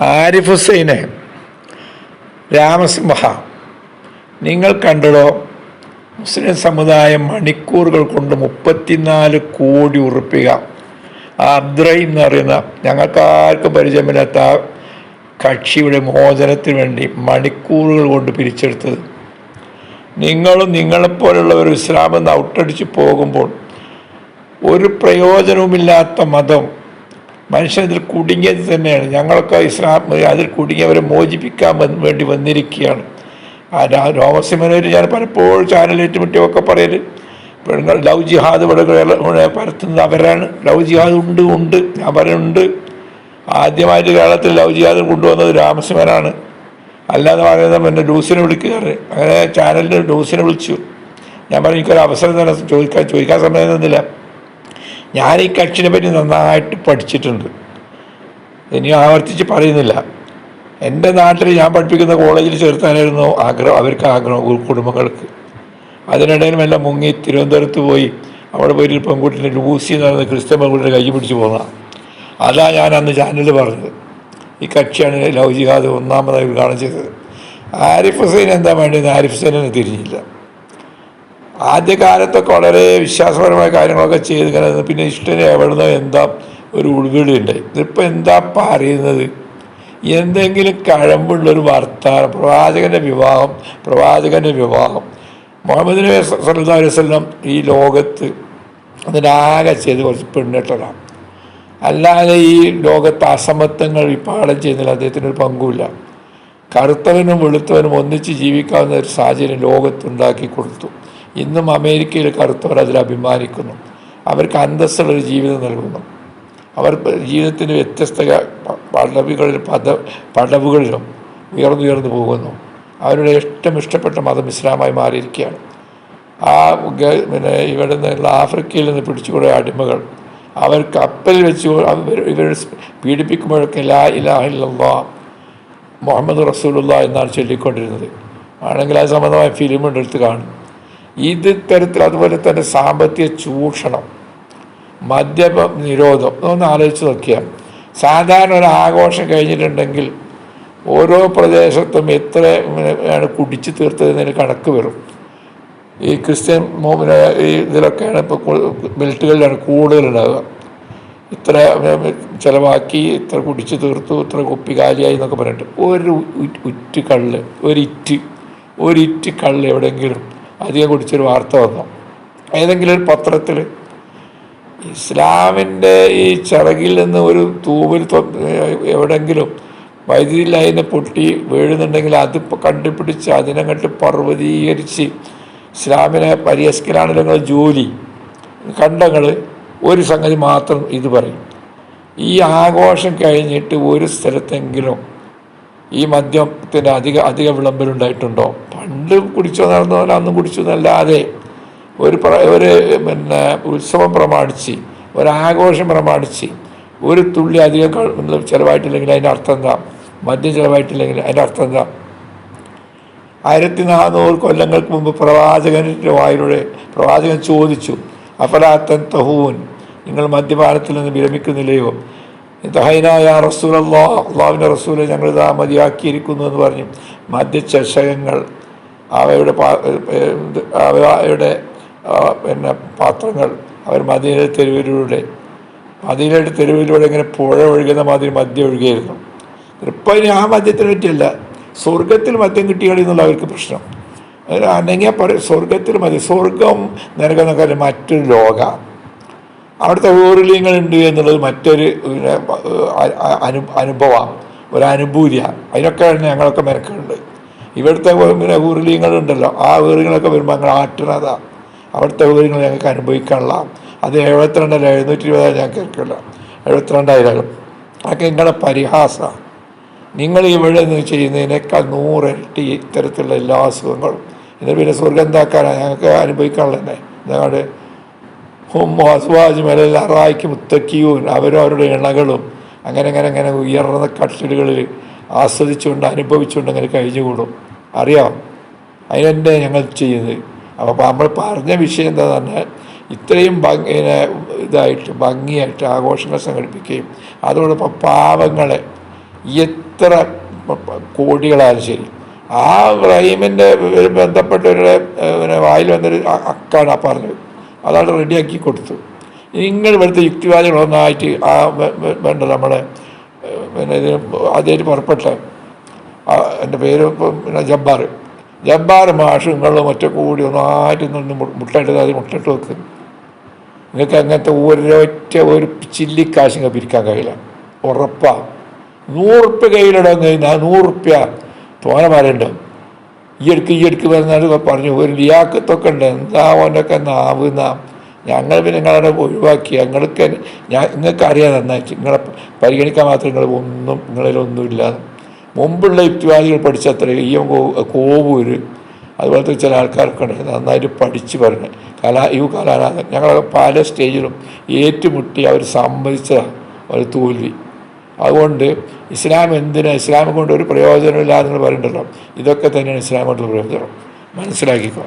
ആരിഫ് ഹുസൈനെ രാമസിംഹ നിങ്ങൾ കണ്ടടോ മുസ്ലിം സമുദായം മണിക്കൂറുകൾ കൊണ്ട് മുപ്പത്തിനാല് കോടി ഉറപ്പിക. ആ എന്നറിയുന്ന എന്ന് പറയുന്ന ഞങ്ങൾക്കാർക്കും പരിചയമില്ലാത്ത ആ കക്ഷിയുടെ മോചനത്തിന് വേണ്ടി മണിക്കൂറുകൾ കൊണ്ട് പിരിച്ചെടുത്തത്. നിങ്ങളും നിങ്ങളെപ്പോലുള്ളവർ ഇസ്ലാമെന്ന് ഔട്ടടിച്ച് പോകുമ്പോൾ ഒരു പ്രയോജനവുമില്ലാത്ത മതം മനുഷ്യൻ ഇതിൽ കുടുങ്ങിയത് തന്നെയാണ്. ഞങ്ങളൊക്കെ ഇസ്ലാം അതിൽ കുടുങ്ങിയവരെ മോചിപ്പിക്കാൻ വേണ്ടി വന്നിരിക്കുകയാണ്. ആ രാ- രോമസിമനൂർ ഞാൻ പലപ്പോഴും ചാനലേറ്റുമുട്ടിയൊക്കെ പറയൽ പെണ്ണുങ്ങൾ ലവ് ജിഹാദ് ഇവിടെ പരത്തുന്നത് അവരാണ്. ലവ് ജിഹാദ് ഉണ്ട് ഉണ്ട്. ഞാൻ പറയുന്നുണ്ട്. ആദ്യമായിട്ട് കേരളത്തിൽ ലവ് ജിഹാദ് കൊണ്ടുവന്നത് രാമസിമനാണ് അല്ലാതെ പറയുന്നത് പിന്നെ ലൂസിനെ വിളിക്കാറ്. അങ്ങനെ ചാനലിൽ ലൂസിനെ വിളിച്ചു. ഞാൻ പറഞ്ഞു എനിക്കൊരു അവസരം തന്നെ ചോദിക്കാൻ ചോദിക്കാൻ സമയം തന്നില്ല ഞാൻ ഈ കക്ഷിനെ പറ്റി നന്നായിട്ട് പഠിച്ചിട്ടുണ്ട്. ഇനി ആവർത്തിച്ച് പറയുന്നില്ല. എന്റെ നാട്ടിൽ ഞാൻ പഠിപ്പിക്കുന്ന കോളേജിൽ ചേർത്താനായിരുന്നു ആഗ്രഹം അവർക്ക് ആഗ്രഹം കുടുംബങ്ങൾക്ക്. അതിനിടയിലും എല്ലാം മുങ്ങി തിരുവനന്തപുരത്ത് പോയി അവിടെ പോയി ഒരു പെൺകുട്ടിനെ ലൂസി എന്ന് പറയുന്ന ക്രിസ്ത്യൻ പെൺകുട്ടിയുടെ കൈ പിടിച്ച് പോകുന്ന അതാ ഞാൻ അന്ന് ചാനലിൽ പറഞ്ഞത്. ഈ കക്ഷിയാണ് ലവ് ജിഹാദ് ഒന്നാമതായി ഉദ്ഘാടനം ചെയ്തത്. ആരിഫ് ഹുസൈൻ എന്താ വേണ്ടത് ആരിഫ് ഹുസൈനെ തിരിഞ്ഞില്ല. ആദ്യകാലത്തൊക്കെ വളരെ വിശ്വാസപരമായ കാര്യങ്ങളൊക്കെ ചെയ്ത് കിടന്നത് പിന്നെ ഇഷ്ടനെ എവിടുന്നോ എന്താ ഒരു ഉൾവിളിയുണ്ട്. ഇതിപ്പോൾ എന്താ പറയുന്നത്? എന്തെങ്കിലും കഴമ്പുള്ളൊരു വർത്താനം പ്രവാചകന്റെ വിവാഹം പ്രവാചകന്റെ വിവാഹം. മുഹമ്മദ് നബി സല്ലാ അലൈഹി വസല്ലം ഈ ലോകത്ത് അതിനാകെ ചെയ്ത് കുറച്ച് പെണ്ണിട്ടതാണ്. അല്ലാതെ ഈ ലോകത്ത് അസമത്വങ്ങൾ വിഭാടം ചെയ്യുന്നതിൽ അദ്ദേഹത്തിന് ഒരു പങ്കുമില്ല. കറുത്തവനും വെളുത്തവനും ഒന്നിച്ച് ജീവിക്കാവുന്ന ഒരു സാഹചര്യം ലോകത്തുണ്ടാക്കി കൊടുത്തു. ഇന്നും അമേരിക്കയിൽ കറുത്തവർ അതിൽ അഭിമാനിക്കുന്നു. അവർക്ക് അന്തസ്സുള്ള ഒരു ജീവിതം നൽകുന്നു. അവർ ജീവിതത്തിന്റെ വ്യത്യസ്ത പടവുകളിൽ പദ പടവുകളിലും ഉയർന്നുയർന്നു പോകുന്നു. അവരുടെ ഏറ്റവും ഇഷ്ടപ്പെട്ട മതം ഇസ്ലാമായി മാറിയിരിക്കുകയാണ്. ആ പിന്നെ ഇവിടെ നിന്നുള്ള ആഫ്രിക്കയിൽ നിന്ന് പിടിച്ചുകൂടെ അടിമകൾ അവർ കപ്പലിൽ വെച്ച് ഇവർ പീഡിപ്പിക്കുമ്പോഴൊക്കെ ലാ ഇലാഹില്ലാ മുഹമ്മദ് റസൂലുള്ള എന്നാണ് ചൊല്ലിക്കൊണ്ടിരുന്നത്. ആണെങ്കിൽ അത് സംബന്ധമായ ഫിലിമുണ്ടെടുത്ത് കാണും. ഇത് തരത്തിൽ അതുപോലെ തന്നെ സാമ്പത്തിക ചൂഷണം മദ്യപ നിരോധം ഒന്ന് ആലോചിച്ച് നോക്കിയാൽ സാധാരണ ഒരു ആഘോഷം കഴിഞ്ഞിട്ടുണ്ടെങ്കിൽ ഓരോ പ്രദേശത്തും എത്ര കുടിച്ചു തീർത്തതിന് കണക്ക് വരും. ഈ ക്രിസ്ത്യൻ മോമിന് ഈ ഇതിലൊക്കെയാണ് ഇപ്പോൾ ബെൽറ്റുകളിലാണ് കൂടുതലുണ്ടാവുക. ഇത്ര ചിലവാക്കി ഇത്ര കുടിച്ചു തീർത്തു ഇത്ര കുപ്പി കാലിയായി എന്നൊക്കെ പറഞ്ഞിട്ട് ഒരു ഉറ്റ് കള്ള് ഒരിറ്റ് ഒരിറ്റ് കള്ള് എവിടെയെങ്കിലും അധികം കുടിച്ചൊരു വാർത്ത വന്നു. ഏതെങ്കിലും ഒരു പത്രത്തിൽ ഇസ്ലാമിന്റെ ഈ ചിറകിൽ നിന്ന് ഒരു തൂവിൽ എവിടെങ്കിലും വൈദ്യുതി ലൈന് പൊട്ടി വീഴുന്നുണ്ടെങ്കിൽ അത് കണ്ടുപിടിച്ച് അതിനങ്ങട്ട് പർവതീകരിച്ച് ഇസ്ലാമിനെ പരിഹസിക്കലാണല്ലോ നിങ്ങളുടെ ജോലി. കണ്ടങ്ങൾ ഒരു സംഗതി മാത്രം ഇത് പറയും. ഈ ആഘോഷം കഴിഞ്ഞിട്ട് ഒരു സ്ഥലത്തെങ്കിലും ഈ മദ്യത്തിന്റെ അധിക അധിക വിളമ്പലുണ്ടായിട്ടുണ്ടോ പണ്ട് കുടിച്ചു നടന്ന പോലെ അന്നും കുടിച്ചു എന്നല്ലാതെ ഒരു പ്ര ഒരു പിന്നെ ഉത്സവം പ്രമാണിച്ച് ഒരാഘോഷം പ്രമാണിച്ച് ഒരു തുള്ളി അധികം ചിലവായിട്ടില്ലെങ്കിൽ അതിന്റെ അർത്ഥം എന്താ? മദ്യം ചിലവായിട്ടില്ലെങ്കിൽ അതിന്റെ അർത്ഥം എന്താ? ആയിരത്തി നാനൂറ് കൊല്ലങ്ങൾക്ക് മുമ്പ് പ്രവാചകന്റെ വായിലൂടെ പ്രവാചകൻ ചോദിച്ചു അഫലാത്തൻ തഹൂൻ നിങ്ങൾ മദ്യപാനത്തിൽ നിന്ന് വിരമിക്കുന്നില്ലയോ? റസൂൽ അള്ളാഹുവിന്റെ റസൂലെ ഞങ്ങൾ ഇതാ മതിയാക്കിയിരിക്കുന്നു എന്ന് പറഞ്ഞു. മദ്യചഷകങ്ങൾ അവയുടെ അവയുടെ പിന്നെ പാത്രങ്ങൾ അവർ മദീനയുടെ തെരുവിലൂടെ മദീനയുടെ തെരുവിലൂടെ ഇങ്ങനെ പുഴ ഒഴുകുന്ന മാതിരി മദ്യം ഒഴുകിയായിരുന്നു ഇപ്പം ഇനി ആ മദ്യത്തിനെ പറ്റിയല്ല. സ്വർഗത്തിൽ മദ്യം കിട്ടിയാളി എന്നുള്ള അവർക്ക് പ്രശ്നം. അനങ്ങിയ പറയും സ്വർഗത്തിൽ മതി. സ്വർഗം നിനക്കെന്നൊക്കെ മറ്റൊരു ലോക. അവിടുത്തെ ഉണ്ട് എന്നുള്ളത് മറ്റൊരു അനു അനുഭവമാണ് ഒരു അനുഭൂതിയാണ്. അതിനൊക്കെ ഞങ്ങളൊക്കെ മെനക്കുണ്ട് ഇവിടുത്തെ പിന്നെ ഊർലിങ്ങളുണ്ടല്ലോ ആ ഊരുകളൊക്കെ വരുമ്പോൾ ഞങ്ങൾ ആട്ടുന്നതാ. അവിടുത്തെ ഊരുകൾ ഞങ്ങൾക്ക് അനുഭവിക്കാനുള്ള. അത് എഴുപത്തിരണ്ടല്ല എഴുന്നൂറ്റി ഇരുപതായിരം ഞങ്ങൾക്ക് കേൾക്കില്ല എഴുപത്തിരണ്ടായിരം. അതൊക്കെ നിങ്ങളുടെ പരിഹാസമാണ്. നിങ്ങൾ ഇവിടെ നിന്ന് ചെയ്യുന്നതിനേക്കാൾ നൂറിരട്ടി ഇത്തരത്തിലുള്ള എല്ലാ അസുഖങ്ങളും. എന്നിട്ട് പിന്നെ സ്വർഗം എന്താക്കാനാണ് ഞങ്ങൾക്ക് അനുഭവിക്കാനുള്ളത് തന്നെ ഞങ്ങളുടെ ഹുമ്മോ അസ്വാജും എല്ലാം അറായിക്ക് മുത്തക്കിയും അവരും അവരുടെ ഇണകളും അങ്ങനെ അങ്ങനെ അങ്ങനെ ഉയർന്ന കട്ടിലുകളിൽ ആസ്വദിച്ചുകൊണ്ട് അനുഭവിച്ചുകൊണ്ട് അങ്ങനെ കഴിഞ്ഞുകൂടും. അറിയാം. അതിനെന്നെ ഞങ്ങൾ ചെയ്യുന്നത് അപ്പോൾ നമ്മൾ പറഞ്ഞ വിഷയം എന്താണെന്ന് പറഞ്ഞാൽ ഇത്രയും ഭംഗി ഇതായിട്ട് ഭംഗിയായിട്ട് ആഘോഷങ്ങൾ സംഘടിപ്പിക്കുകയും അതോടൊപ്പം പാവങ്ങളെ എത്ര കോടികളായാലും ശരി. ആ റഹീമിന്റെ ബന്ധപ്പെട്ടവരുടെ വായിൽ വന്നൊരു അക്കാണ് ആ പറഞ്ഞത്. അതാണ് റെഡിയാക്കി കൊടുത്തു. നിങ്ങൾ ഇവിടുത്തെ യുക്തിവാദികളൊന്നായിട്ട് ആ വേണ്ട നമ്മളെ പിന്നെ ഇതിന് ആദ്യമായിട്ട് പുറപ്പെട്ട എന്റെ പേര് പിന്നെ ജബ്ബാർ. ജബ്ബാർ മാഷ് നിങ്ങളും ഒറ്റ കൂടി ഒന്നായിട്ട് നിന്ന് മുട്ടയിട്ട് അത് മുട്ടിട്ട് വെക്കും. നിങ്ങൾക്ക് അങ്ങനത്തെ ഒരൊറ്റ ഒരു ചില്ലിക്കാശ് നിങ്ങൾക്ക് പിരിക്കാൻ കഴിയില്ല. ഉറപ്പാണ് നൂറുപ്യ കയ്യിലിടാൻ കഴിഞ്ഞാൽ നൂറുപ്യ തോനമാരുണ്ട് ഈ അടുക്ക് ഈ അടുക്ക് വരുന്നത് പറഞ്ഞു ഒരു ലിയാക്കത്തൊക്കെ ഉണ്ട്. എന്താ ഓനൊക്കെ നാം? ഞങ്ങൾ പിന്നെ നിങ്ങളവിടെ ഒഴിവാക്കി. ഞങ്ങൾക്ക് ഞാൻ നിങ്ങൾക്ക് അറിയാൻ നന്നായിട്ട്. നിങ്ങളെ പരിഗണിക്കാൻ മാത്രം നിങ്ങൾ ഒന്നും നിങ്ങളിലൊന്നുമില്ല മുമ്പുള്ള യുക്തിവാദികൾ പഠിച്ച അത്ര ഈ കോവൂര് അതുപോലത്തെ ചില ആൾക്കാർക്ക് ഉണ്ട്. നന്നായിട്ട് പഠിച്ച് പറഞ്ഞു. കലാ യു കലാനാഥൻ ഞങ്ങളൊക്കെ പല സ്റ്റേജിലും ഏറ്റുമുട്ടി അവർ സമ്മതിച്ചതാണ് ഒരു തോൽവി. അതുകൊണ്ട് ഇസ്ലാം എന്തിനാ ഇസ്ലാം കൊണ്ട് ഒരു പ്രയോജനമില്ല എന്ന് പറയണ്ടല്ലോ ഇതൊക്കെ തന്നെയാണ് ഇസ്ലാം കൊണ്ടുള്ള പ്രയോജനം. മനസ്സിലാക്കിക്കോ.